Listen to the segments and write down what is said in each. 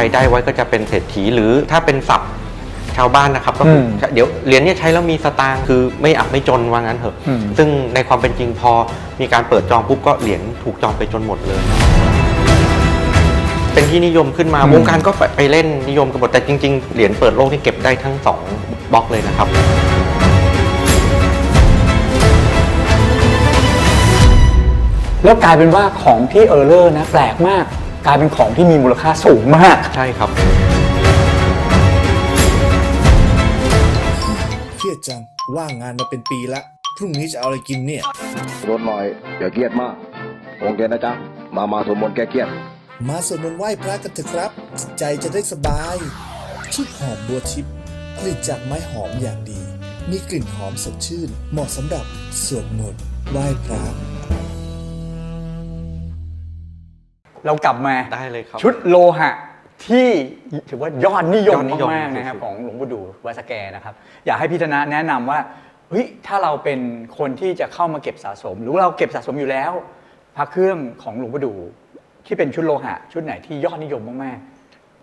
รได้ไว้ก็จะเป็นเศรษฐีหรือถ้าเป็นศัพท์ชาวบ้านนะครับก็คืออมเดี๋ยวเหรียญเนี้ใช้แล้วมีสตางค์คือไม่อับไม่จนว่างั้นเถอะอืมซึ่งในความเป็นจริงพอมีการเปิดจองปุ๊บก็เหรียญถูกจองไปจนหมดเลย เป็นที่นิยมขึ้นมาอืมวงการก็ไปไปเล่นนิยมกันหมดแต่จริง ๆ เหรียญเปิดโลกนี่เก็บได้ทั้งสองบล็อกเลยนะครับแล้วกลายเป็นว่าของที่เออร์เลอร์นะแปลกมาก กลายเป็นของที่มีมูลค่าสูงมาก ใช่ครับ เครียดจัง ว่างงานมาเป็นปีละ พรุ่งนี้จะเอาอะไรกินเนี่ย ลดหน่อยอย่าเครียดมากองค์เจนะจ๊ะ มามาสวดมนต์แก้เครียด มาสวดมนต์ไหว้พระกันเถอะครับ จิตใจจะได้สบายชุดหอมบัวทิพย์ผลิตจากไม้หอมอย่างดี มีกลิ่นหอมสดชื่น เหมาะสำหรับสวดมนต์ไหว้พระ เรากลับมาได้เลยครับ ชุดโลหะที่ถือว่ายอดนิยมยอดนิยมมากๆนะครับสุดๆของหลวงปู่ดูวัดสแกนะครับ อยากให้พี่ธนะแนะนำว่าเฮ้ยถ้าเราเป็นคนที่จะเข้ามาเก็บสะสม หรือว่าเราเก็บสะสมอยู่แล้วพระเครื่องของหลวงปู่ดู ที่เป็นชุดโลหะ ชุดไหนที่ยอดนิยมมาก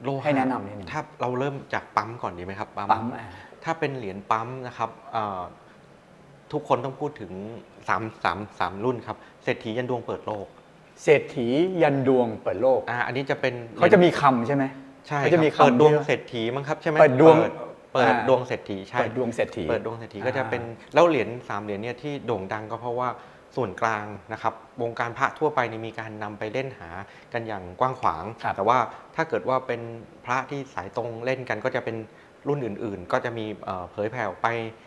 โลหะให้แนะนำนิดนึง ถ้าเราเริ่มจากปั๊มก่อนดีไหมครับปั๊มๆปั๊มอะ ถ้าเป็นเหรียญปั๊มนะครับเอ่อทุกคนต้องพูดถึง3 3 3รุ่นครับเศรษฐียันดวงเปิดโลก เศรษฐียันดวงเปิดโลกอ่าอันนี้จะเป็นเขาจะมีคำใช่ไหมใช่เขาจะมีครับเปิดคำดวงที่เศรษฐีมั้งครับใช่ไหมเปิดดวงเปิดอ่าดวงเศรษฐีใช่เปิดดวงเศรษฐีเปิดดวงเศรษฐีอ่าก็จะเป็นแล้วเหรียญสามเหรียญเนี่ยที่โด่งดังก็เพราะว่าส่วนกลางนะครับวงการพระทั่วไปเนี่ยมีการนำไปเล่นหากันอย่างกว้างขวางครับแต่ว่าถ้าเกิดว่าเป็นพระที่สายตรงเล่นกันก็จะเป็นรุ่นอื่น ๆ ก็จะมีเอ่อเผยแผ่ออกไปเอ่อ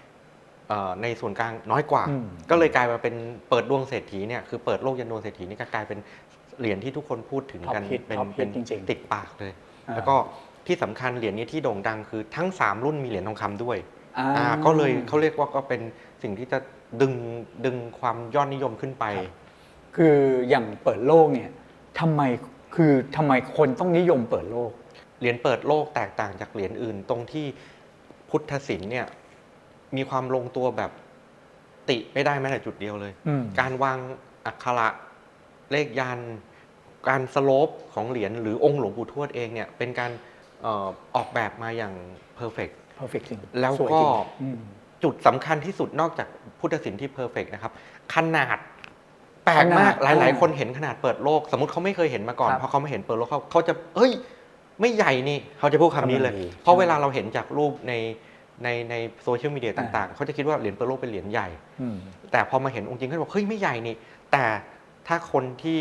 ในส่วนกลางน้อยกว่าอืมก็เลยกลายมาเป็นเปิดดวงเศรษฐีเนี่ยคือเปิดโลกยันดวงเศรษฐีนี่ก็กลายเป็นเหรียญที่ทุกคนพูดถึงกัน Top hit เป็น Top hit เป็นจริงๆ ติดปากเลยอ่าแล้วก็ที่สำคัญเหรียญนี้ที่โด่งดังคือทั้ง 3 รุ่นมีเหรียญทองคำด้วยอ่า อ่าก็เลยเขาเรียกว่าก็เป็นสิ่งที่จะดึงดึงความยอดนิยมขึ้นไป คืออย่างเปิดโลกเนี่ยทำไมคือทำไมคนต้องนิยมเปิดโลก เหรียญเปิดโลกแตกต่างจากเหรียญอื่นตรงที่พุทธศิลป์เนี่ย มีความลงตัวแบบติไม่ได้แม้แต่จุดเดียวเลย อืม การวางอักขระเลขยันต์การสโลปของเหรียญหรือองค์หลวงปู่ทวดเองเนี่ยเป็นการเอ่อออกแบบมาอย่างเพอร์เฟก perfect จริงแล้วสยก็จริงอืม จุดสำคัญที่สุดนอกจากพุทธศิลป์ที่เพอร์เฟกนะครับ ขนาดแปลกมากขนาดหลายอ่าๆคนเห็นขนาดเปิดโลก สมมติเขาไม่เคยเห็นมาก่อนครับพอเขามาเห็นเปิดโลกเขาเขาจะเฮ้ย ไม่ใหญ่นี่เขาจะพูดคำนี้เลยกำลังดีเพราะใช่เวลาเราเห็นจากรูปใน ในในโซเชียลมีเดียอ่าต่างๆ เขาจะคิดว่าเหรียญเปิดโลกเป็นเหรียญใหญ่อืมแต่พอมาเห็นองค์จริงเขาบอกเฮ้ยไม่ใหญ่นี่ แต่ถ้าคนที่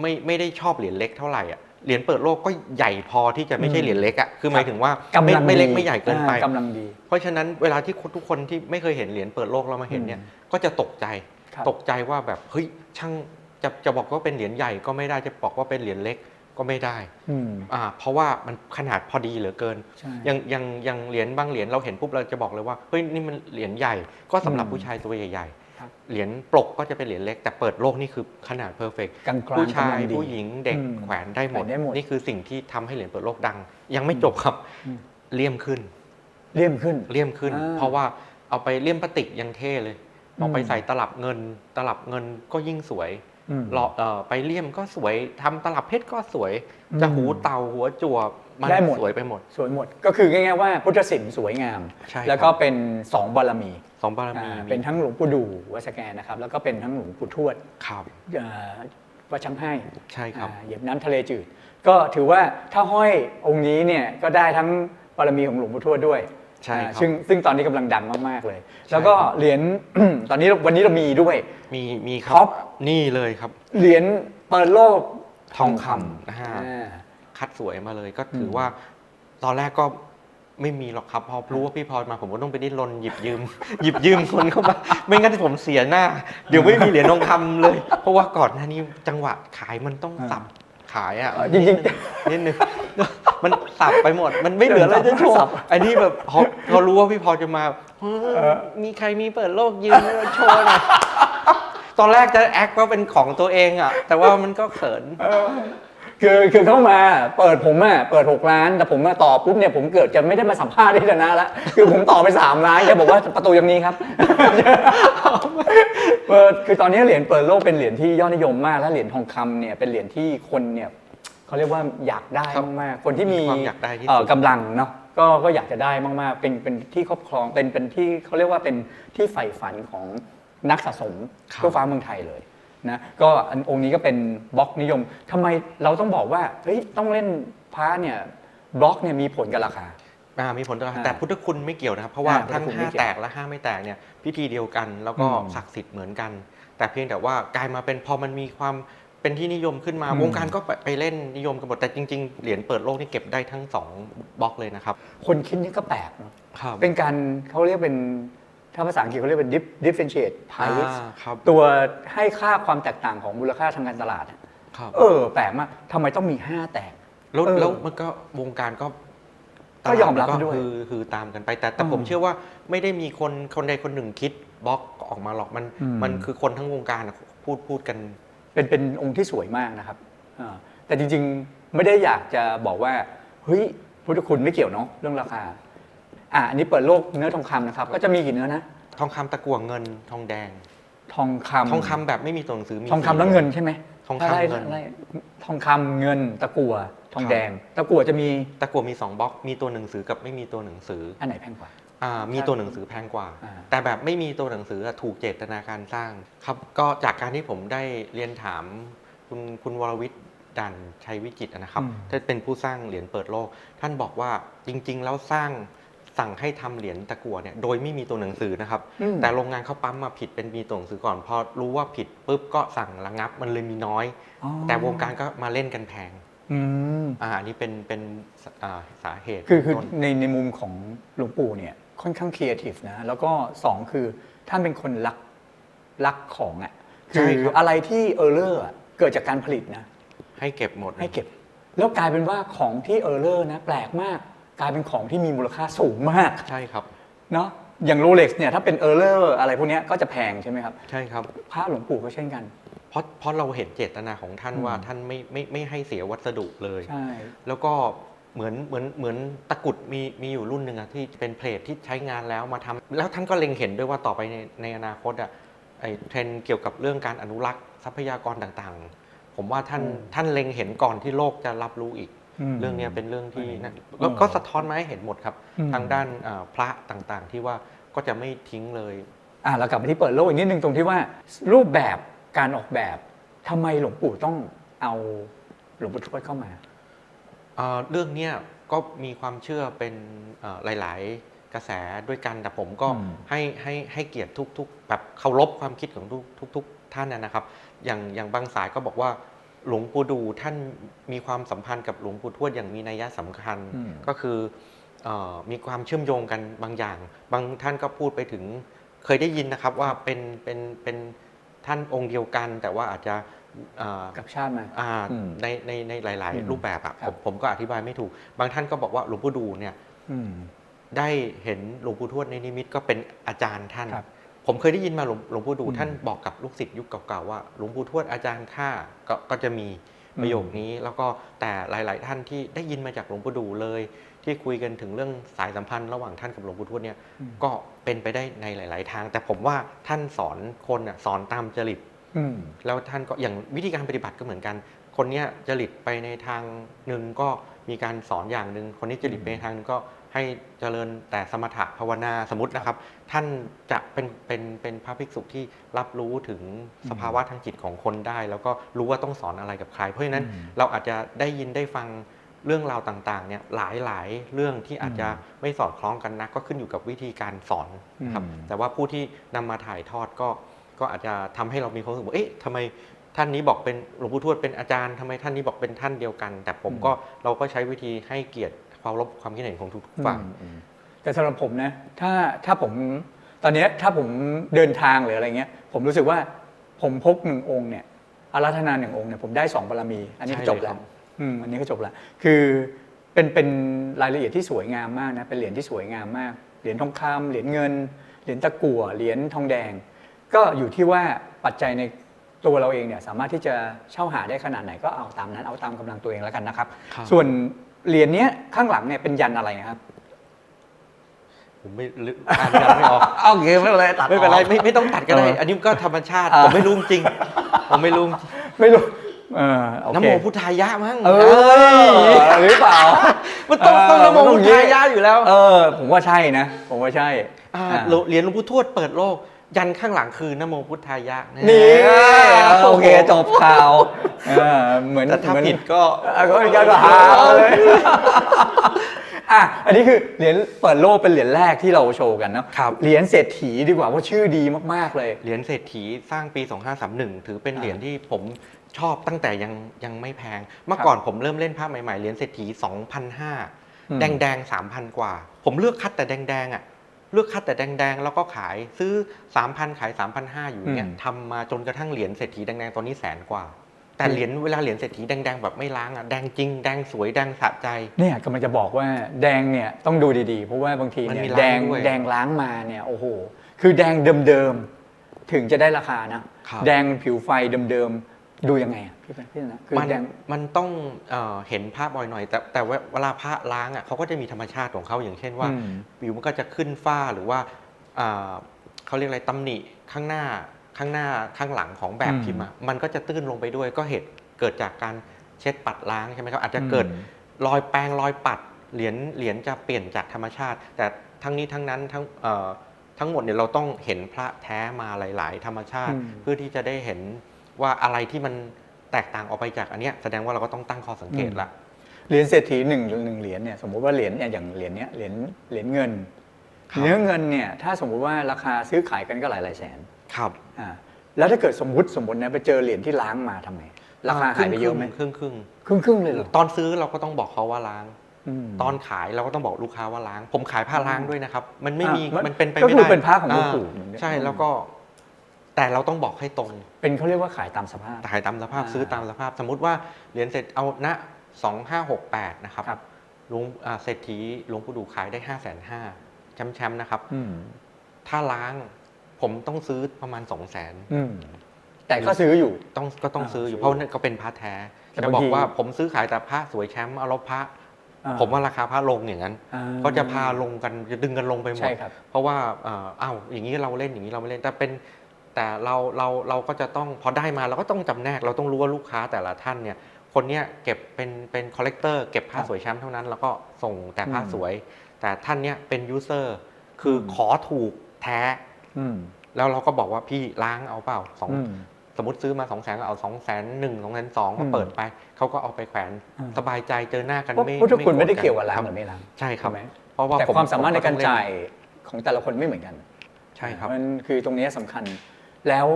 ไม่ไม่ได้ชอบเหรียญเล็กเท่าไหร่อะเหรียญเปิดโลกก็ใหญ่พอที่จะไม่ใช่อืมเหรียญเล็กอะคือหมายถึงว่ากำไม่ลังไม่เล็กดีไม่ใหญ่เกินไปอ่ากำลังดี เพราะฉะนั้นเวลาที่คนทุกคนที่ไม่เคยเห็นเหรียญเปิดโลกเรามาเห็นเนี่ยอืมก็จะตกใจครับตกใจว่าแบบเฮ้ยช่างจะจะบอกว่าเป็นเหรียญใหญ่ก็ไม่ได้จะบอกว่าเป็นเหรียญเล็ก ก็ไม่ได้อืมอ่าเพราะว่ามันขนาดพอดีเหลือเกินใช่อย่างอย่างอย่างเหรียญบางเหรียญเราเห็นปุ๊บเราจะบอกเลยว่าเฮ้ยนี่มันเหรียญใหญ่ก็สำหรับอืมผู้ชายตัวใหญ่ครับๆเหรียญปลกก็จะเป็นเหรียญเล็ก แต่เปิดโลกนี่คือขนาดเพอร์เฟกกลางๆผู้ชายกำลังดีผู้หญิงเด็กอืมแขวนได้หมดแขวนได้หมด นี่คือสิ่งที่ทำให้เหรียญเปิดโลกดัง ยังไม่จบครับอืมเลี่ยมขึ้นเลี่ยมขึ้นเลี่ยมขึ้นอ่าเพราะว่าเอาไปเลี่ยมพลาสติกยังเท่เลยอืมเอาไปใส่ตลับเงิน ตลับเงินก็ยิ่งสวยอืม หล่อเอ่อไปเลี่ยมก็สวยทำตลับเพชรก็สวยอืมจะหูเต่าหัวจั่วมันได้หมด สวยไปหมด สวยหมด ก็คือง่ายๆว่าพุทธศิลป์สวยงาม ใช่ครับ แล้วก็เป็นสองบารมีสองบารมีอ่าเป็นทั้งหลวงปู่ดูวัดสแกนนะครับ แล้วก็เป็นทั้งหลวงปู่ทวดครับเอ่อวัดช้างให้ใช่ครับ อ่าเหยียบน้ำทะเลจืด ก็ถือว่าถ้าห้อยองค์นี้เนี่ยก็ได้ทั้งบารมีของหลวงปู่ทวดด้วย ใช่ครับอ่าซึ่งซึ่งตอนนี้กำลังดังมากๆเลย แล้วก็เหรียญ ตอนนี้วันนี้เรามีด้วย มีมีครัท็อป นี่เลยครับ เหรียญเปิดโลกทองคำนะฮะ อ่า คัดสวยมาเลยก็ถืออมว่า ตอนแรกก็ไม่มีหรอกครับ พอรู้ว่าพี่พรมาผมก็ต้องไปดิ้นรนหยิบยืม หยิบยืมคนเข้ามา ไม่งั้นผมเสียหน้า เดี๋ยวไม่มีเหรียญทองคำเลย เพราะว่าก่อนหน้านี้จังหวะขายมันต้องสับ ขายอะเออจริงนิดนึงมันสับไปหมด มันไม่เหลืออะไรจะโชว์สับอันนี้แบบพอเขารู้ว่าพี่พรจะมาเฮ้ยมีใครมีเปิดโลกยืมโชว์หน่อยตอนแรกจะแอคว่าเป็นของตัวเองอะ แต่ว่ามันก็เขิน คือคือเข้ามาเปิดผมอะเปิด 6 ล้าน แต่ผมมาต่อปุ๊บเนี่ยผมเกิดจะไม่ได้มาสัมภาษณ์ที่ชนะแล้วคือผมต่อไป 3 ล้านแกบอกว่าประตูอย่างนี้ครับเปิดคือตอนนี้เหรียญเปิดโลกเป็นเหรียญที่ยอดนิยมมากและเหรียญทองคำเนี่ยเป็นเหรียญที่คนเนี่ยเขาเรียกว่าอยากได้ครับมากๆคนที่มีมีความอยากได้ที่สุดเอ่อกำลังเนาะก็ก็อยากจะได้มากๆ เป็นเป็นที่ครอบครองเป็นเป็นที่เขาเรียกว่าเป็นที่ใฝ่ฝันของนักสะสมครับทั่วฟ้าเมืองไทยเลย นะก็อันองค์นี้ก็เป็นบล็อกนิยมทำไมเราต้องบอกว่าเฮ้ยต้องเล่นพระเนี่ยบล็อกเนี่ยมีผลกับราคาอ่ามีผลต่ออ่าแต่พุทธคุณไม่เกี่ยวนะครับ เพราะว่าอ่าทั้งพุทธคุณไม่ห้าเกี่ยวแตกและห้าไม่แตกเนี่ยพิธีเดียวกันแล้วก็อืมศักดิ์สิทธิ์เหมือนกัน แต่เพียงแต่ว่ากลายมาเป็นพอมันมีความเป็นที่นิยมขึ้นมาอืมวงการก็ไปไปเล่นนิยมกันหมดแต่จริง ๆ เหรียญเปิดโลกนี่เก็บได้ทั้งสองบล็อกเลยนะครับ คนคิดนี่ก็แปลกเนาะครับเป็นการเขาเรียกเป็น ถ้าภาษาอังกฤษเขาเรียกเป็น dif- differentiate price อ่าครับ ตัวให้ค่าความแตกต่างของมูลค่าทางการตลาดอะครับเออ แปลกมากทำไมต้องมี 5 แตก แล้วเออแล้วมันก็วงการก็ก็ยอมรับตลาด้วยคือคือตามกันไปแต่แต่อืมผมเชื่อว่าไม่ได้มีคนคนใดคนหนึ่งคิดบล็อกออกมาหรอกมัน อืม มันคือคนทั้งวงการอะพูดพูดกัน เป็นเป็นองค์ที่สวยมากนะครับอ่าแต่จริงๆ ไม่ได้อยากจะบอกว่า เฮ้ยพุทธคุณไม่เกี่ยวเนาะเรื่องราคา อะอันนี้เปิดโลกเนื้อทองคำนะครับ ก็จะมีกี่เนื้อนะ ทองคำตะกั่วเงินทองแดง ทองคำทองคำแบบไม่มีตัวหนังสือมี ทองคำแล้วเงินใช่ไหมทองคำไล่เงิน ไล่ทองคำเงินตะกั่วทองครับแดง ตะกั่วจะมีตะกั่วมีสองบล็อกมีตัวหนังสือกับไม่มีตัวหนังสืออันไหนแพงกว่า อ่ามีตัวหนังสือแพงกว่า อ่า แต่แบบไม่มีตัวหนังสืออะถูกเจตนาการสร้างครับ ก็จากการที่ผมได้เรียนถามคุณคุณวรวิทย์ดันชัยวิจิตรนะครับท่านเป็นผู้สร้างเหรียญเปิดโลก ท่านบอกว่าจริง ๆ แล้วสร้าง สั่งให้ทำเหรียญตะกั่วเนี่ยโดยไม่มีตัวหนังสือนะครับอืมแต่โรงงานเขาปั๊มมาผิดเป็นมีตัวหนังสือก่อนพอรู้ว่าผิดปุ๊บก็สั่งระงับมันเลยมีน้อยอ๋อแต่วงการก็มาเล่นกันแพงอืมอ่าอันนี้เป็นเป็นสอ่าสาเหตุคือคือต้นในในมุมของหลวงปู่เนี่ยค่อนข้างครีเอทีฟนะแล้วก็สองคือท่านเป็นคนรักรักของอะใช่คือครับอะไรที่เออร์เลอร์เกิดจากการผลิตนะ ให้เก็บหมดให้เก็บ แล้วกลายเป็นว่าของที่เออร์เลอร์นะแปลกมาก กลายเป็นของที่มีมูลค่าสูงมากใช่ครับเนาะอย่างโรเล็กซ์เนี่ยถ้าเป็นเออร์เลอร์อะไรพวกเนี้ยก็จะแพงใช่ไหมครับใช่ครับพระหลวงปู่ก็เช่นกัน เพราะเพราะเราเห็นเจตนาของท่านอืมว่าท่านไม่ไม่ไม่ให้เสียวัสดุเลยใช่แล้วก็เหมือนเหมือนเหมือนตะกรุดมีมีอยู่รุ่นหนึ่งอะที่เป็นเพลทที่ใช้งานแล้วมาทำแล้วท่านก็เล็งเห็นด้วยว่าต่อไปในในอนาคตอะไอเทรนด์เกี่ยวกับเรื่องการอนุรักษ์ทรัพยากรต่างๆ ผมว่าท่านอืมท่านเล็งเห็นก่อนที่โลกจะรับรู้อีกอืม เรื่องเนี้ยเป็นเรื่องที่อืมนะแล้วก็สะท้อนมาให้เห็นหมดครับอืมทางด้านเอ่อพระต่างๆ ที่ว่าก็จะไม่ทิ้งเลยอะเรากลับมาที่เปิดโลกอีกนิดนึงตรงที่ว่ารูปแบบการออกแบบทำไมหลวงปู่ต้องเอาหลวงปู่ทวดเข้ามาเอ่อเรื่องเนี้ยก็มีความเชื่อเป็นเอ่อหลาย ๆ กระแสด้วยกันแต่ผมก็อืมให้ให้ให้เกียรติทุกๆแบบเคารพความคิดของทุกทุกๆท่านนะนะครับ อย่างอย่างบางสายก็บอกว่า หลวงปู่ดูท่านมีความสัมพันธ์กับหลวงปู่ทวดอย่างมีนัยสำคัญอืมก็คือเออมีความเชื่อมโยงกันบางอย่าง บางท่านก็พูดไปถึงเคยได้ยินนะครับว่าเป็นเป็นเป็นท่านองค์เดียวกัน แต่ว่าอาจจะเอ่อกับชาติมาอ่าอืมในในในหลายอืมๆรูปแบบอะครัผบมผมก็อธิบายไม่ถูก บางท่านก็บอกว่าหลวงปู่ดูเนี่ยอืมได้เห็นหลวงปู่ทวดในนิมิตก็เป็นอาจารย์ท่านครับ ผมเคยได้ยินมาหลวงหลวงปู่ดูอืมท่านบอกกับลูกศิษย์ยุคเก่าๆว่าหลวงปู่ทวดอาจารย์ข้าก็ก็จะมีประโยคนี้ แล้วก็แต่หลาย ๆ ท่านที่ได้ยินมาจากหลวงปู่ดูเลย ที่คุยกันถึงเรื่องสายสัมพันธ์ระหว่างท่านกับหลวงปู่ทวดเนี่ยอืมก็เป็นไปได้ในหลาย ๆ ทาง แต่ผมว่าท่านสอนคนน่ะสอนตามจริตอืมแล้วท่านก็อย่างวิธีการปฏิบัติก็เหมือนกัน คนเนี้ยจริตไปในทางหนึ่งก็มีการสอนอย่างหนึ่งคนนี้จริตไปในทางหนึงก็ ให้เจริญแต่สมถะภาวนาสมมตินะครับ ท่านจะเป็นเป็นเป็นพระภิกษุที่รับรู้ถึงสภาวะทางจิตของคนได้ แล้วก็รู้ว่าต้องสอนอะไรกับใคร เพราะฉะนั้นอืมเราอาจจะได้ยินได้ฟังเรื่องราวต่างๆเนี่ยหลายหลายๆเรื่องที่อาจจะไม่สอดคล้องกันนะก็ขึ้นอยู่กับวิธีการสอนนะครับอืมแต่ว่าผู้ที่นำมาถ่ายทอดก็ก็อาจจะทำให้เรามีความรู้สึกว่าเอ๊ะทำไมท่านนี้บอกเป็นหลวงปู่ทวดเป็นอาจารย์ทำไมท่านนี้บอกเป็นท่านเดียวกัน แต่ผมก็เราก็ใช้วิธีให้เกียรติ ความรบความคิดเห็นของทุกๆฝ่ายอืมอืมแต่สำหรับผมนะ ถ้าถ้าผมตอนเนี้ยถ้าผมเดินทางหรืออะไรเงี้ย ผมรู้สึกว่าผมพกหนึ่งองค์เนี่ยอาราธนาหนึ่งองค์เนี่ยผมได้สองบารมี อันนี้ก็ใช่จบเลยแล้ครัวบอืมอันนี้ก็จบแล้วคือเป็นเป็นรายละเอียดที่สวยงามมากนะเป็นเหรียญที่สวยงามมาก เหรียญทองคำเหรียญเงิน เหรียญตะกั่วเหรียญทองแดง ก็อยู่ที่ว่าปัจจัยในตัวเราเองเนี่ยสามารถที่จะเช่าหาได้ขนาดไหนก็เอาตามนั้นเอาตามกำลังตัวเองแล้วกันนะครับครับส่วน เหรียญเนี้ยข้างหลังเนี่ยเป็นยันอะไรครับ ผมไม่ลึกอ่านยังไม่ออกโอเคไม่เป็นไรตัดไม่เป็นไรออกไม่ไม่ต้องตัดก็ได้เอออัอันนี้ก็ธรรมชาติอ่าผมไม่รู้จริง ผมไม่รู้จริงไม่รู้เออโอเคนโมพุทธายะมั้งเออหรือเปล่า มันต้องต้องเออนโมมันต้องพุทธายะอยู่แล้ว เออ ผมว่าใช่นะ ผมว่าใช่อ่าอ่าเหรียญหลวงปู่ทวดเปิดโลก ยันข้างหลังคือนโมพุทธายะนี่อ่าโอเคจบข่าวเออเหมือนแต่ถ้าเหมือนผิดก็อะก็ก็ก็หาเลยอะอันนี้คือเหรียญเปิดโลกเป็นเหรียญแรกที่เราโชว์กันเนาะครับเหรียญเศรษฐีดีกว่าเพราะชื่อดีมากๆเลย เหรียญเศรษฐีสร้างปี 2531 ถือเป็นอ่าเหรียญที่ผมชอบตั้งแต่ยังยังไม่แพง เมื่อครับก่อนผมเริ่มเล่นภาพใหม่ๆเหรียญเศรษฐีอืม2,500แดงแดงๆ3,000 กว่า ผมเลือกคัดแต่แดงแดงๆอะ เลือกคัดแต่แดงแดงๆ แล้วก็ขายซื้อ 3,000 ขาย 3,500 อยู่เนี่ยอืมทำมาจนกระทั่งเหรียญเศรษฐีแดงๆ ตอนนี้แสนกว่า แต่อืมเหรียญเวลาเหรียญเศรษฐีแดงๆ แบบไม่ล้างอะแดงจริง แดงสวยแดงสะใจเนี่ยกำลังจะบอกว่าแดงเนี่ยต้องดูดีๆ เพราะว่าบางทีมันเนี่ยมีล้างแดงด้วยแดงล้างมาเนี่ยโอ้โห คือแดงเดิมๆ ถึงจะได้ราคานะครับแดงผิวไฟเดิมๆ ดูยังไงอะ พี่พี่นะคือมันแดงมันต้องเอ่อเห็นภาพบ่อยหน่อย แต่แต่ว่าเวลาพระล้างอะเขาก็จะมีธรรมชาติของเขาอย่างเช่นว่าอืม ผิวมันก็จะขึ้นฝ้าหรือว่าอ่าเขาเรียกอะไรตำหนิข้างหน้าข้างหน้าข้างหลังของแบบอืมพิมพ์อะมันก็จะตื้นลงไปด้วยก็เหตุเกิดจากการเช็ดปัดล้างใช่ไหมครับอาจจะเกิดอืมรอยแปรงรอยปัดเหรียญเหรียญจะเปลี่ยนจากธรรมชาติ แต่ทั้งนี้ทั้งนั้นทั้งเอ่อทั้งหมดเนี่ยเราต้องเห็นพระแท้มาหลาย ๆ ธรรมชาติ อืม เพื่อที่จะได้เห็นว่าอะไรที่มัน แตกต่างออกไปจากอันเนี้ยแสดงว่าเราก็ต้องตั้งข้อสังเกตละเหรียญเศรษฐีหนึ่งหนึ่งเหรียญเนี่ยสมมติว่าเหรียญเนี่ยอย่างเหรียญเนี้ยเหรียญเหรียญเงินครับเนื้อเงินเนี่ยถ้าสมมุติว่าราคาซื้อขายกันก็หลายหลายๆแสนครับอ่าแล้วถ้าเกิดสมมติสมมตินะไปเจอเหรียญที่ล้างมาทำไงราคาหายไปเยอะไหมครึ่งครึ่งครึ่งครึ่งๆเลยเหรอๆตอนซื้อเราก็ต้องบอกเขาว่าล้างมตอนขายเราก็ต้องบอกลูกค้าว่าล้าง ผมขายผ้าล้างด้วยนะครับ มันไม่มีอะมันมันเป็นไปก็ไม่คือได้เป็นผ้าของหลวงปู่าเหมือนกันใช่แล้วก็ แต่เราต้องบอกให้ตรงเป็นเขาเรียกว่าขายตามสภาพ ขายตามสภาพอ่าซื้อตามสภาพ สมมุติว่าเหรียญเสร็จเอาณสองห้าหกแปดนะครับครับ หลวงอ่าเศรษฐีหลวงปู่ดูขายได้ห้าแสนห้าแชมป์แชมป์นะครับ อืมถ้าล้างผมต้องซื้อประมาณสองแสนอืมแต่ก็ซื้ออยู่ ต้องก็ต้องอ่าซื้ออยู่ซื้อเพราะนั่นก็เป็นพระแท้แต่จะบางบอกทีว่าผมซื้อขายแต่พระสวยแชมป์เอาแล้วพระ อ่าผมว่าราคาพระลงอย่างนั้นอ่าเขาจะพาลงกันจะดึงกันลงไปหมดใช่ครับ เพราะว่าเอ่ออ้าวอย่างนี้เราเล่นอย่างนี้เราไม่เล่นแต่เป็น แต่เราเราเราก็จะต้องพอได้มาเราก็ต้องจำแนก เราต้องรู้ว่าลูกค้าแต่ละท่านเนี่ยคนเนี้ยเก็บเป็นเป็นคอลเลกเตอร์เก็บผ้าครับสวยแชมป์เท่านั้น แล้วก็ส่งแต่ผ้าอืมสวย แต่ท่านเนี้ยเป็นยูเซอร์คืออมขอถูกแท้อืมแล้วเราก็บอกว่าพี่ล้างเอาเปล่าสองอืมสมมติซื้อมา2องแสนก็เอา2องแสนหนึ่งสองแสนสองอืก็มเปิดไป เขาก็เอาไปแขวนอ่าสบายใจเจอหน้ากันเพราะไม่เพราะทุกคนไม่ได้โรธเกี่ยวกับล้างคหบรือไม่ล้างใช่ครับถูกไหมเพราะว่าแต่ผมความสามารถในการผมต้องเล่นจ่ายของแต่ละคนไม่เหมือนกัน ใช่ครับมันคือตรงนี้สำคัญ แล้ว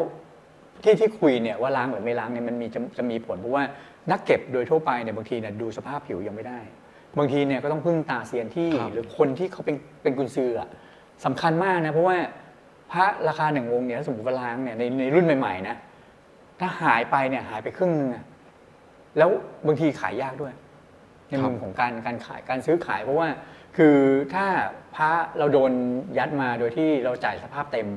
ที่ที่คุยเนี่ยว่าล้างหรือไม่ล้างเนี่ยมันมีจะจะมีผลเพราะว่านักเก็บโดยทั่วไปเนี่ยบางทีเนี่ยดูสภาพผิวยังไม่ได้ บางทีเนี่ยก็ต้องพึ่งตาเซียนที่ครับ หรือคนที่เขาเป็นเป็นกุญซืออะสำคัญมากนะเพราะว่าพระราคาหนึ่งองค์เนี่ยถ้าสมมติว่าล้างเนี่ยในในรุ่นใหม่ๆนะถ้าหายไปเนี่ยหายไปครึ่งนึงอะแล้วบางทีขายยากด้วย ในมุมของการการขายการซื้อขายเพราะว่า คือถ้าพระเราโดนยัดมาโดยที่เราจ่ายสภาพเต็ม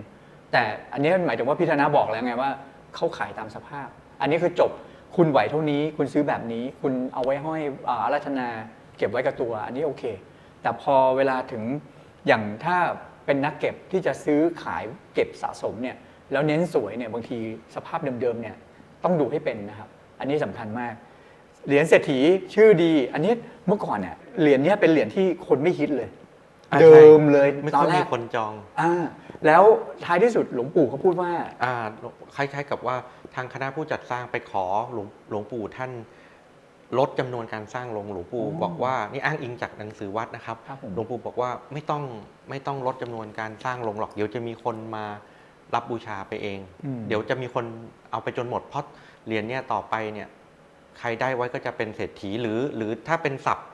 แต่อันนี้หมายถึงว่าพิธนาบอกแล้วไงว่าเขาขายตามสภาพ อันนี้คือจบคุณไหวเท่านี้ คุณซื้อแบบนี้ คุณเอาไว้ห้อยอาอารัธนา เก็บไว้กับตัว อันนี้โอเค แต่พอเวลาถึงอย่างถ้าเป็นนักเก็บที่จะซื้อขายเก็บสะสมเนี่ยแล้วเน้นสวยเนี่ยบางทีสภาพเดิมๆเนี่ยต้องดูให้เป็นนะครับ อันนี้สำคัญมาก เหรียญเศรษฐีชื่อดี อันนี้เมื่อก่อนเนี่ยเหรียญนี้เป็นเหรียญที่คนไม่ฮิตเลย อ่าเดิมเลยไม่ตอค่อนยแรมีกคนจองอ่าแล้วท้ายที่สุดหลวงปู่เขาพูดว่า อ่าคล้ายๆกับว่าทางคณะผู้จัดสร้างไปขอหลวงหลวงปู่ท่านลดจำนวนการสร้างลงหลวงปู่อ๋อบอกว่านี่อ้างอิงจากหนังสือวัดนะครับ ครับผมหลวงปู่บอกว่าไม่ต้องไม่ต้องลดจำนวนการสร้างลงหรอก เดี๋ยวจะมีคนมารับบูชาไปเอง อืม เดี๋ยวจะมีคนเอาไปจนหมดเพราะเหรียญเนี่ยต่อไปเนี่ย ใครได้ไว้ก็จะเป็นเศรษฐีหรือ หรือถ้าเป็นศัพท์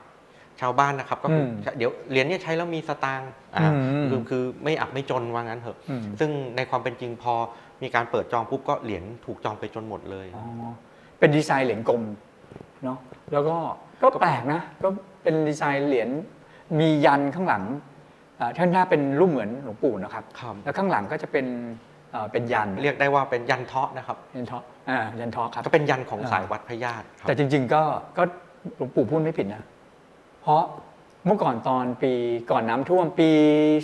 ชาวบ้านนะครับก็คืออมเดี๋ยวเหรียญเนี่ยใช้แล้วมีสตางค์อ่าอืมคือคือไม่อับไม่จนว่างั้นเถอะอืมซึ่งในความเป็นจริงพอมีการเปิดจองปุ๊บก็เหรียญถูกจองไปจนหมดเลยอ๋อเป็นดีไซน์เหรียญกลมเนาะแล้วก็ก็แปลกนะ ก็เป็นดีไซน์เหรียญมียันข้างหลังอ่าท่านหน้าเป็นรูปเหมือนหลวงปู่นะครับครับแล้วข้างหลังก็จะเป็นเอ่อเป็นยัน เรียกได้ว่าเป็นยันเทาะนะครับ ยันทออ่ายันทอครับ ก็เป็นยันของอ่าสายวัดพระญาติครับแต่จริง ๆ ก็ก็หลวงปู่พูดไม่ผิดนะ เพราะเมื่อก่อนตอนปีก่อนน้ำท่วมปี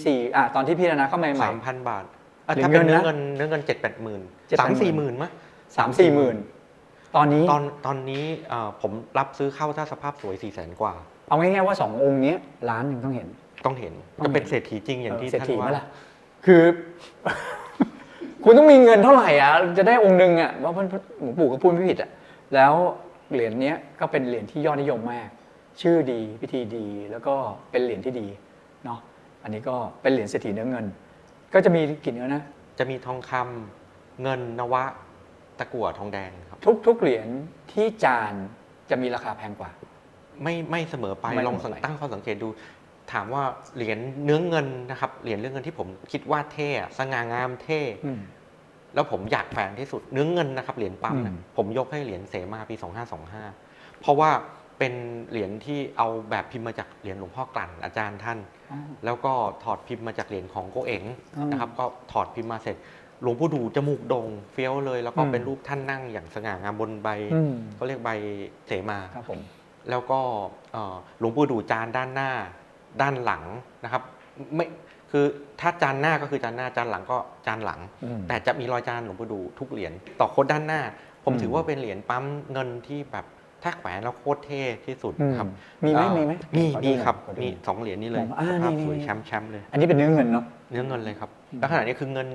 สี่อะตอนที่พี่ธนาเข้ามาใหม่ สามพันบาทอะเหรียญถ้าเป็นเงิเนื้นอนะเงินเนื้อเงินเจ็ดแปดหมื่น7-8สามสี่หมื่นมั้ยสามสี่หมื่นตอนนี้ตอนตอนนี้เอ่อผมรับซื้อเข้าถ้าสภาพสวย4ี่แสนกว่า เอาง่ายๆว่าสององค์เนี้ยล้านหนึ่งต้องเห็น ต้องเห็นต้องเห็นก็เป็นเศรษฐีจริงอย่างที่เศรษท่านฐีไหมว่าล่ะคือ คุณต้องมีเงินเท่าไหร่อะจะได้องค์หนึ่งอะว่าหลวงปู่ก็พูดไม่ผิดอะแล้วเหรียญเนี้ยก็เป็นเหรียญที่ยอดนิยมมาก ชื่อดีพิธีดีแล้วก็เป็นเหรียญที่ดีเนาะอันนี้ก็เป็นเหรียญเศรษฐีเนื้อเงิน ก็จะมีกี่เนื้อนะจะมีทองคำเงินนวะตะกั่วทองแดงครับ ทุกทุกเหรียญที่จานจะมีราคาแพงกว่า ไม่ไม่เสมอไปไม่ลองเสมอไปตั้งข้อสังเกตดู ถามว่าเหรียญเนื้อเงินนะครับเหรียญเนื้อเงินที่ผมคิดว่าเท่อะสง่างามเท่อืมแล้วผมอยากแฝงที่สุดเนื้อเงินนะครับเหรียญปั๊มนะอืมผมยกให้เหรียญเสมาปี 2525 เพราะว่า เป็นเหรียญที่เอาแบบพิมพ์มาจากเหรียญหลวงพ่อกลั่นอาจารย์ท่านอ๋อแล้วก็ถอดพิมพ์มาจากเหรียญของโกเอ๋งอืมนะครับก็ถอดพิมพ์มาเสร็จหลวงปู่ดูจมูกโด่งเฟี้ยวเลย แล้วก็อืมเป็นรูปท่านนั่งอย่างสง่างามบนใบอืมเขาเรียกใบเสมาครับผมแล้วก็เอ่อหลวงปู่ดูจานด้านหน้าด้านหลังนะครับไม่คือถ้าจานหน้าก็คือจานหน้าจานหลังก็จานหลังอืมแต่จะมีรอยจานหลวงปู่ดูทุกเหรียญต่อโคดด้านหน้า ผมอืมถือว่าเป็นเหรียญปั๊มเงินที่แบบ ถ้าแขวนแล้วโคตรเท่ที่สุดอืมครับ มีไหมเอ่อมีไหมมีขอดูมีหน่อยครับขอดูมีสองเหรียญนี่เลยอ่าสภาพนี่สวยนี่แชมป์แชมป์เลย อันนี้เป็นเนื้อเงินเนาะเนื้อเงินเลยครับอืมแล้วขณะนี้คือเงิน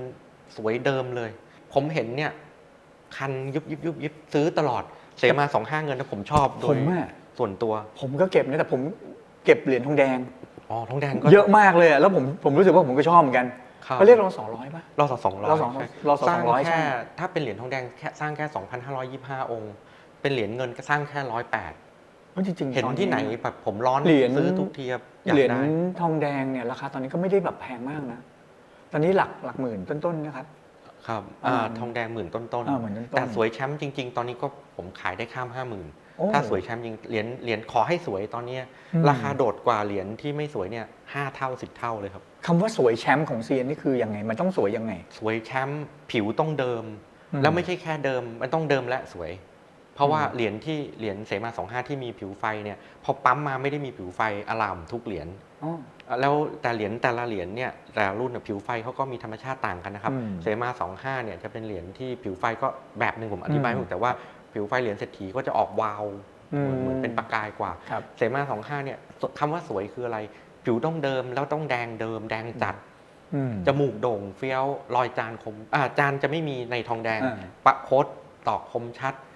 สวยเดิมเลย ผมเห็นเนี่ย คันยุบยุบยุบยุบซื้อตลอดเสมาสองห้าเงินแล้วผมชอบโดผยมอะส่วนตัว ผมก็เก็บนะแต่ผมเก็บเหรียญทองแดงอ๋อทองแดงก็เยอะมากเลยอะแล้วผมผมรู้สึกว่าผมก็ชอบเหมือนกันครับเขาเรียกเราสองร้อยป่ะรอสสองร้อยรอสองรอสสร้างองร้อยใช่แค่ถ้าเป็นเหรียญทองแดงแค่สร้างแค่สองพันห้าร้อยยี่ห้าองค์ เป็นเหรียญเงินก็สร้างแค่ร้อยแปดเพราะจริงๆเห็นตอที่ไหนแบบผมร้อนเหรียญซื้อทุกทีครับอยากเหรียญได้ทองแดงเนี่ยราคาตอนนี้ก็ไม่ได้แบบแพงมากนะ ตอนนี้หลักหลักหมื่นต้นๆนะครับ ครับอ่าอ่าทองแดงหมื่นต้นอ่าหมื่นต้นๆแต่สวยแชมป์จริง ๆ ตอนนี้ก็ผมขายได้ข้ามห้าหมื่นโอ้ถ้าสวยแชมป์จริงเหรียญเหรียญขอให้สวยตอนเนี้ยอืมราคาโดดกว่าเหรียญที่ไม่สวยเนี่ยห้าเท่าสิบเท่าเลยครับคำว่าสวยแชมป์ของเซียนนี่คือยังไงมันต้องสวยยังไง สวยแชมป์ผิวต้องเดิมอืมแล้วไม่ใช่แค่เดิมมันต้องเดิมและสวย เพราะว่าอืมเหรียญที่เหรียญเสมาสองห้าที่มีผิวไฟเนี่ยพอปั๊มมาไม่ได้มีผิวไฟอลามทุกเหรียญอ๋อแล้วแต่เหรียญแต่ละเหรียญเนี่ยแต่ละรุ่นน่ะผิวไฟเขาก็มีธรรมชาติต่างกันนะครับอืมเสมาสองห้าเนี่ยจะเป็นเหรียญที่ผิวไฟก็แบบหนึ่งผมอธิบายอืมไม่ถูกแต่ว่าผิวไฟเหรียญเศรษฐีก็จะออกวาวอืมเหมือนเป็นประกายกว่าครับเสมาสองห้าเนี่ยคำว่าสวยคืออะไร ผิวต้องเดิมแล้วต้องแดงเดิมแดงจัดอืมจมูกโด่งเฟี้ยวรอยจานคมอ่าจานจะไม่มีในทองแดงอ่าปะโคดตอกคมชัดเอ่อ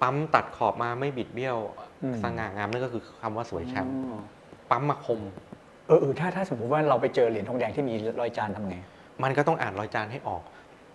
ปั๊มตัดขอบมาไม่บิดเบี้ยวอืมสง่างามนั่นก็คือคำว่าสวยแชมป์อ๋อปั๊มมาคมเออเออถ้าถ้าสมมติว่าเราไปเจอเหรียญทองแดงที่มีรอยจานทำไงมันก็ต้องอ่านรอยจานให้ออก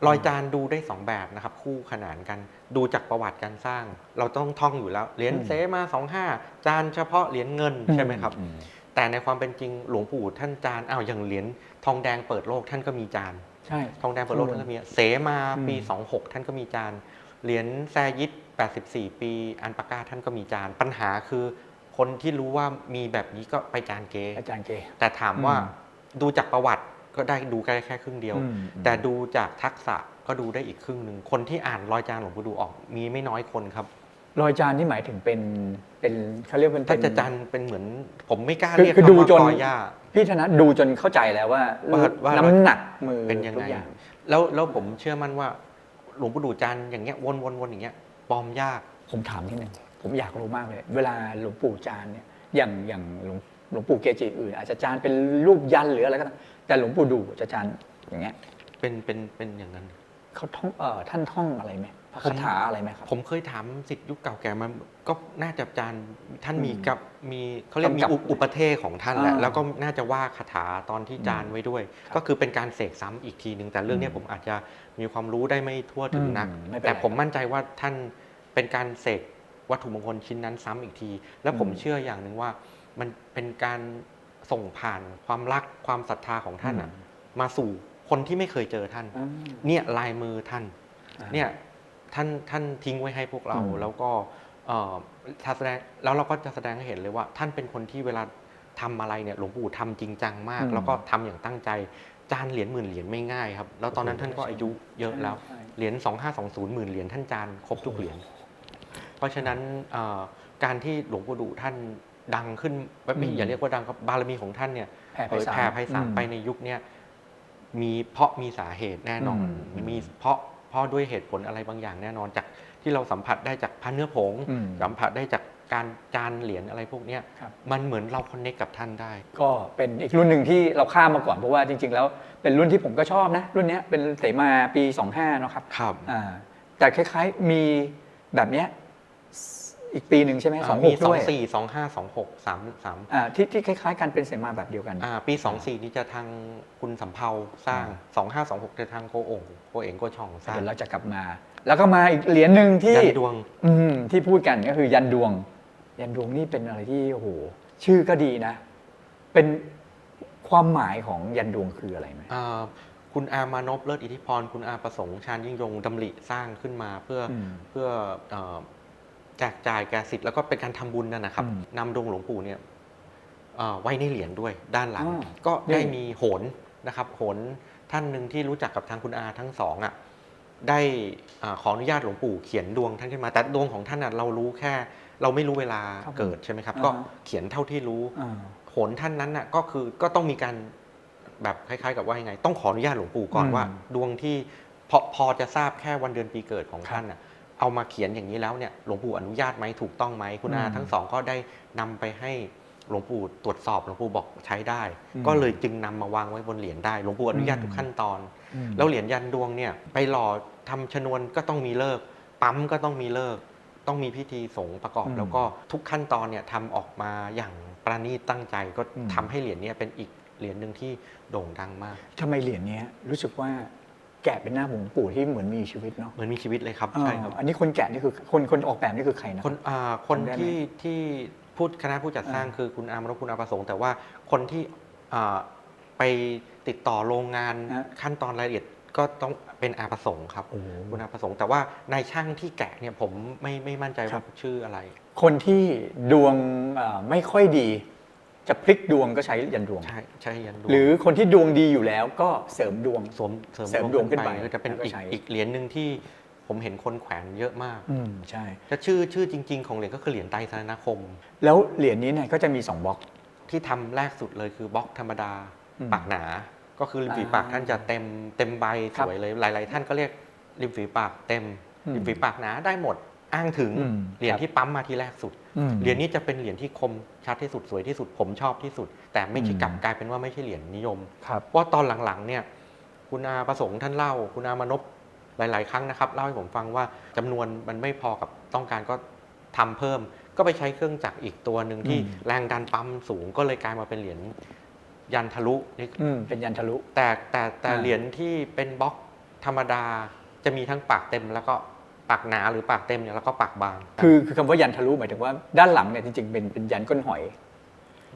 รอยจานดูได้สองแบบนะครับ คู่ขนานกันดูจากประวัติการสร้าง เราต้องท่องอยู่แล้วเหรียญอืมเซมาสองห้าจานเฉพาะเหรียญเงินใช่ไหมครับอืมแต่ในความเป็นจริงหลวงปู่ท่านจานอ้าวอย่างเหรียญทองแดงเปิดโลกท่านก็มีจาน ใช่ ทองแดงเปิดโลกข้างบนท่านก็มีเสมาปีอืม26 ท่านก็มีจาน เหรียญแซยิด84 ปี อันปากาท่านก็มีจาน ปัญหาคือคนที่รู้ว่ามีแบบนี้ก็ไปจานเกอาจารย์เกแต่ถามว่าอืมดูจากประวัติก็ได้ดูแค่แค่ครึ่งเดียว อืม แต่ดูจากทักษะก็ดูได้อีกครึ่งหนึ่ง คนที่อ่านรอยจานหลวงปู่ดูออกมีไม่น้อยคนครับ รอยจานที่หมายถึงเป็นเป็นเขาเรียกเป็นถ้าเป็น จะจานเป็นเหมือนผมไม่กล้าคือเรียกคือคำดูว่าจนกอย่า พี่ธนัทดูจนเข้าใจแล้วว่าว่าว่า น้ำหนักมือเป็นยังทุไง กอย่าง แล้วแล้วผมเชื่อมั่นว่า หลวงปู่ดูจานอย่างเงี้ยวนวนวนอย่างเงี้ยปลอมยาก ผมถามนิดนึงผมอยากรู้มากเลย เวลาหลวงปู่จานเนี่ยอย่างอย่างหลวงหลวงปู่เกจิอื่น อาจจะจานเป็นรูปยันหรืออะไรก็ตามแต่หลวงปู่ดูจะจานอย่างเงี้ยเป็นเป็นเป็นอย่างนั้น เขาท่องเอ่อท่านท่องอะไรไหมพระผมคาถาอะไรไหมครับ ผมเคยถามสิทธิ์ยุคเก่าแก่มันก็น่าจะจานท่านมีอืมกับมีเขาเรียกกำมีกับอุอุปเทศของท่านแหละอ่าแล้วก็น่าจะว่าคาถาตอนที่จานอืมไว้ด้วยครับก็คือเป็นการเสกซ้ำอีกทีหนึ่งแต่เรื่องเนี้ยอืมผมอาจจะมีความรู้ได้ไม่ทั่วถึงนักอืมไม่เป็นไรแต่ผมมั่นใจว่าท่านเป็นการเสกวัตถุมงคลชิ้นนั้นซ้ำอีกที แล้วผมอืมเชื่ออย่างหนึ่งว่ามันเป็นการส่งผ่านความรักความศรัทธาของท่านอะอืมมาสู่คนที่ไม่เคยเจอท่านอ่าเนี่ยลายมือท่านอ่าเนี่ย ท่านท่านทิ้งไว้ให้พวกเราอืมแล้วก็เอ่อถ้าแสดงแล้วเราก็จะแสดงให้เห็นเลยว่า ท่านเป็นคนที่เวลาทำอะไรเนี่ยหลวงปู่ทำจริงจังมากอืมแล้วก็ทำอย่างตั้งใจจานเหรียญหมื่นเหรียญไม่ง่ายครับ แล้วตอนนั้นโอ้โหท่านก็อายุเยอะแล้วใช่เหรียญ2520หมื่นเหรียญท่านจานครบทุกเหรียญเพราะฉะนั้นเอ่อการที่หลวงปู่ดูท่านดังขึ้นไม่ไม่อืมอย่าเรียกว่าดังครับบารมีของท่านเนี่ยแผ่ไพเผยศาลแผ่ไพศาลอืมไปในยุคเนี้ยมีเพราะมีสาเหตุแน่นอนอืมมีเพราะ เพราะด้วยเหตุผลอะไรบางอย่างแน่นอนจากที่ที่เราสัมผัสได้จากพันเนื้อผง อืม สัมผัสได้จากการจานเหรียญอะไรพวกเนี้ยครับ มันเหมือนเราคอนเนคกับท่านได้ ก็เป็นอีกรุ่นหนึ่งที่เราข้ามมาก่อนเพราะว่าจริง ๆ แล้วเป็นรุ่นที่ผมก็ชอบนะ รุ่นเนี้ยเป็นเสมาปี 25เนอะครับครับ อ่าแต่คล้ายๆมีแบบเนี้ย อีกปีหนึ่งใช่ไหมสองหมีกสอด้งวยสี่สองห้าสองหกสามสามอ่าที่ที่คล้ายๆกันเป็นเสมาแบบเดียวกัน อ่าปีสองสี่นี่จะทางคุณสำเภาสร้างสองห้าสองหกจะทางโกโอ่งโกเอ๋งโกช่องสร้างเดี๋ยวเราจะกลับมา แล้วก็มาอีกเหรียญหนึ่งที่ยันดวง อืมที่พูดกันก็คือยันดวง ยันดวงนี่เป็นอะไรที่โอ้โหชื่อก็ดีนะ เป็นความหมายของยันดวงคืออะไรไหม อ่าคุณอามานพเลิศอิทธิพร คุณอาประสงค์ชาญยิ่งยงดำริสร้างขึ้นมาเพื่ออมเพื่อเอ่อ แจกจ่ายแก่สิทธิ์แล้วก็เป็นการทำบุญนั่นนะครับอืมนำดวงหลวงปู่เนี่ยเอ่อไว้ในเหรียญด้วยด้านหลังอ๋อก็ได้นี่มีโหนนะครับโหนท่านหนึ่งที่รู้จักกับทางคุณอาทั้งสองอะได้อาขออนุญาตหลวงปู่เขียนดวงท่านขึ้นมาแต่ดวงของท่านอะเรารู้แค่ เราไม่รู้เวลาครับผมเกิดใช่ไหมครับอ่าก็เขียนเท่าที่รู้อ่าโหนท่านนั้นน่ะก็คือก็ต้องมีการแบบคล้ายๆ กับว่ายังไง ต้องขออนุญาตหลวงปู่ก่อนอืมว่า ดวงที่พอพอจะทราบแค่วันเดือนปีเกิดของครับท่านน่ะ เอามาเขียนอย่างนี้แล้วเนี่ยหลวงปู่อนุญาตไหมถูกต้องไหมคุณอาอืมทั้งสองก็ได้นำไปให้หลวงปู่ตรวจสอบหลวงปู่บอกใช้ได้อืมก็เลยจึงนำมาวางไว้บนเหรียญได้หลวงปู่อนุญาตอืมทุกขั้นตอนอืมแล้วเหรียญยันดวงเนี่ยไปหล่อทำชนวนก็ต้องมีเลิกษ์ปั๊มก็ต้องมีเลิกษ์ต้องมีพิธีสงฆ์ประกอบอืมแล้วก็ทุกขั้นตอนเนี่ยทำออกมาอย่างประณีตตั้งใจก็อืมทำให้เหรียญเนี้เป็นอีกเหรียญหนึ่งที่โด่งดังมากทำไมเหรียญเนี้ยรู้สึกว่า แกะเป็นหน้าหลวงปู่ที่เหมือนมีชีวิตเนาะเหมือนมีชีวิตเลยครับใช่ครับอ่าอันนี้คนแกะนี่คือคนคนออกแบบนี่คือใครนะคนอ่าคนจำได้ไหมที่ที่พูดคณะผู้จัดสร้างอ่าคือคุณอามรคุณอาประสงค์ แต่ว่าคนที่อ่าไปติดต่อโรงงานฮะขั้นตอนรายละเอียดก็ต้องเป็นอาประสงค์ครับโอ้โหคุณอาประสงค์ แต่ว่านายช่างที่แกะเนี่ยผมไม่ไม่มั่นใจครัว่าบชื่ออะไร คนที่ดวงเอ่อไม่ค่อยดี จะพลิกดวงก็ใช้ยันดวง ใช่ใช่ยันดวงหรือคนที่ดวงดีอยู่แล้วก็เสริมดวง สวมเสริมเสริมดวงขึ้นไปก็จะเป็นแล้วก็อีกใช้ อีกเหรียญหนึ่งที่ผมเห็นคนแขวนเยอะมากอืมใช่แต่ชื่อชื่อจริง ๆ ของเหรียญก็คือเหรียญไตรสารณคม แล้วเหรียญนี้เนี่ยก็จะมี 2บล็อก ที่ทำแรกสุดเลยคือบล็อกธรรมดาอืมปากหนา ก็คือริมฝีอ่าปากท่านจะเต็มเต็มใบครัสบวยเลยหลาย ๆ ท่านก็เรียกริมฝีปากเต็มอืม ริมฝีปากหนาได้หมด อ้างถึงอืมเหรียญครับที่ปั๊มมาทีแรกสุด อืม เหรียญนี้จะเป็นเหรียญที่คมชัดที่สุดสวยที่สุดผมชอบที่สุด แต่ไม่ใช่อืมกลับกลายเป็นว่าไม่ใช่เหรียญนิยม ครับเพราะตอนหลังๆเนี่ยคุณอาประสงค์ท่านเล่า คุณอามานพหลาย ๆ ครั้งนะครับเล่าให้ผมฟังว่าจำนวนมันไม่พอกับต้องการก็ทำเพิ่ม ก็ไปใช้เครื่องจักรอีกตัวหนึ่งที่อืม แรงดันปั๊มสูงก็เลยกลายมาเป็นเหรียญยันทะลุนี่อืมเป็นยันทะลุ แต่แต่แต่อ่า เหรียญที่เป็นบล็อกธรรมดาจะมีทั้งปากเต็มแล้วก็ ปากหนาหรือปากเต็มเนี่ยแล้วก็ปากบาง คือคือคำว่ายันทะลุหมายถึงว่าด้านหลังเนี่ยจริงๆเป็นเป็นยันก้นหอย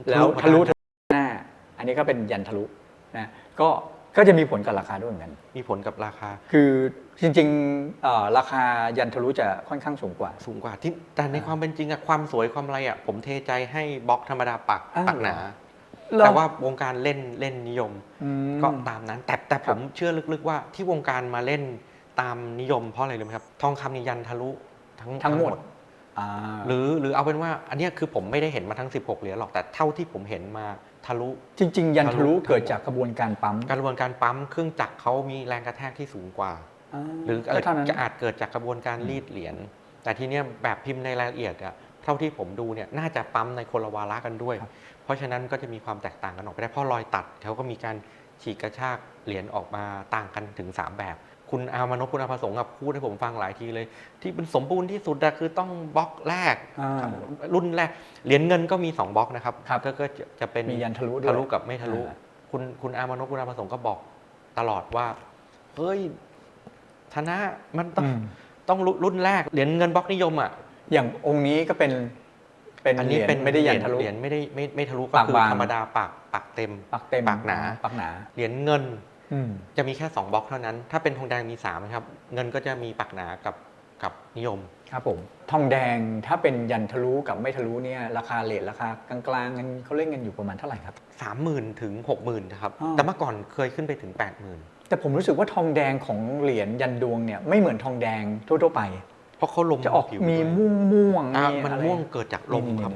แล้วทะลุทะลุหน้า อันนี้ก็เป็นยันทะลุนะก็ก็จะมีผลกับราคาด้วยเหมือนกันมีผลกับราคา คือจริงๆเอ่อราคายันทะลุจะค่อนข้างสูงกว่า สูงกว่าที่แต่ในอ่าความเป็นจริงอะความสวยความอะไรอะผมเทใจให้บล็อกธรรมดาปากอ้าวปากหนาเหรอแต่ว่าวงการเล่นเล่นนิยมอืมก็ตามนั้นแต่แต่คผรับมเชื่อลึกๆว่าที่วงการมาเล่น ตามนิยมเพราะอะไรรู้ไหมครับ ทองคำนี่ยันทะลุทั้งทั้งหมดอ่าหรือหรือเอาเป็นว่า อันเนี้ยคือผมไม่ได้เห็นมาทั้ง 16 เหรียญหรอกแต่เท่าที่ผมเห็นมาทะลุ จริง ๆ ยันทะลุทะลุเกิดจากกระบวนการปั๊มกระบวนการปั๊มเครื่องจักรเขามีแรงกระแทกที่สูงกว่าาหรือก็เท่านั้นจะอาจเกิดจากกระบวนการรีดเหรียญแต่ทีเนี้ยแบบพิมพ์ในรายละเอียดอะเท่าที่ผมดูเนี่ยน่าจะปั๊มในคนละวาระกันด้วยครับเพราะฉะนั้นก็จะมีความแตกต่างกันออกไปได้เพราะรอยตัดเขาก็มีการฉีกกระชากเหรียญออกมาต่างกันถึง 3 แบบ คุณอามานพคุณอาภาสงกับพูดให้ผมฟังหลายทีเลย ที่เป็นสมบูรณ์ที่สุดอะคือต้องบล็อกแรกอ่ารุ่นแรกเหรียญเงินก็มี2บล็อกนะครับครับ ก็ก็จะจะเป็นมียันทะลุด้วย ทะลุกับไม่ทะลุ อ่า คุณคุณอามานพคุณอาภาสงก็บอกตลอดว่าเฮ้ยธนะมันต้องอืมต้องรุ่นแรกเหรียญเงินบล็อกนิยมอะ อย่างองค์นี้ก็เป็น เป็นอันเหนี้รียญเป็นไม่ได้ยันทะลุ เหรียญไม่ได้ไม่ไม่ทะลุก็ปากคือบาง ธรรมดาปากปากเต็ม ปักเต็มปากหนา ปักหนา เหรียญเงินอืม จะมีแค่ 2บล็อกเท่านั้น ถ้าเป็นทองแดงมี3นะครับ เงินก็จะมีปากหนากับกับนิยม ครับผมทองแดงถ้าเป็นยันทะลุกับไม่ทะลุเนี่ยราคาเลทราคากลางๆกันเขาเล่นกันอยู่ประมาณเท่าไหร่ครับ 30,000 ถึง 60,000นะครับอ้าวแต่เมื่อก่อนเคยขึ้นไปถึง 80,000 แต่ผมรู้สึกว่าทองแดงของเหรียญยันดวงเนี่ยไม่เหมือนทองแดงทั่วๆไป เพราะเขาลมจะออกผิวมีด้วยม่วงม่วงๆอะมีมันอะไรม่วงเกิดจากลมนี่ครับ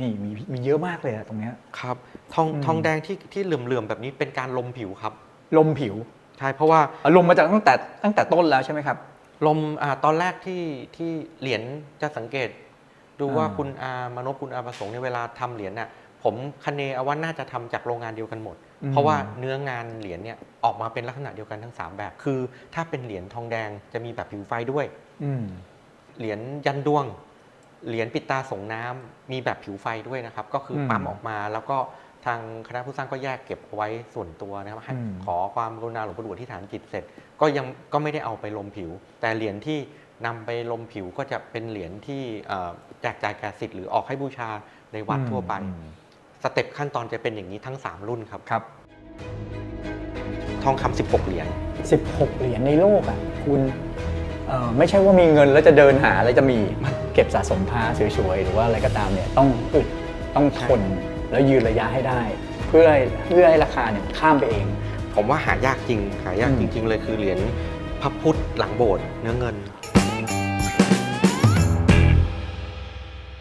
นี่มีมีเยอะมากเลยอะตรงเนี้ย ครับทองอืม ทองแดงที่ที่เหลื่อมๆแบบนี้เป็นการลมผิวครับ ลมผิวใช่เพราะว่าอารมณ์มาจากตั้งแต่ตั้งแต่ต้นแล้วใช่ไหมครับ ลมอ่าตอนแรกที่ที่เหรียญจะสังเกต ดูว่าอ่า คุณอามานพคุณอาประสงค์ในยเวลาทำเหรียญน่ะผมคเนเอาว่าน่าจะทำจากโรงงานเดียวกันหมดเพราะว่าเนื้องานเหรียญเนี่ยออกมาเป็นลักษณะเดียวกันทั้ง3แบบ คือ ถ้าเป็นเหรียญทองแดงจะมีแบบผิวไฟด้วย อืม เหรียญยันดวง เหรียญปิดตาส่งน้ำมีแบบผิวไฟด้วยนะครับ ก็คืออมปั๊มออกมาแล้วก็ทางคณะผู้สร้างก็แยกเก็บเอาไว้ส่วนตัวนะครับให้อืมขอความกรุณาหลวงปู่ดูที่ฐานจิตเสร็จ ก็ยังก็ไม่ได้เอาไปลมผิว แต่เหรียญที่นำไปลมผิวก็จะเป็นเหรียญที่เอ่อแจกจ่ายแก่สิทธิ์หรือออกให้บูชาในวัดทั่วไปอืมสเต็ปขั้นตอนจะเป็นอย่างนี้ทั้ง 3 รุ่นครับครับ ทองคำ16 เหรียญ16 เหรียญในโลกอะคุณเอ่อไม่ใช่ว่ามีเงินแล้วจะเดินหาแล้วจะมี เก็บสะสมพระสวยๆหรือว่าอะไรก็ตามเนี่ยต้องอึดต้องทนแล้วยืนระยะให้ได้ เพื่อให้เพื่อให้ราคาเนี่ยข้ามไปเอง ผมว่าหายากจริง หายากอืมจริง ๆ เลยคือเหรียญพระพุทธหลังโบสถ์เนื้อเงิน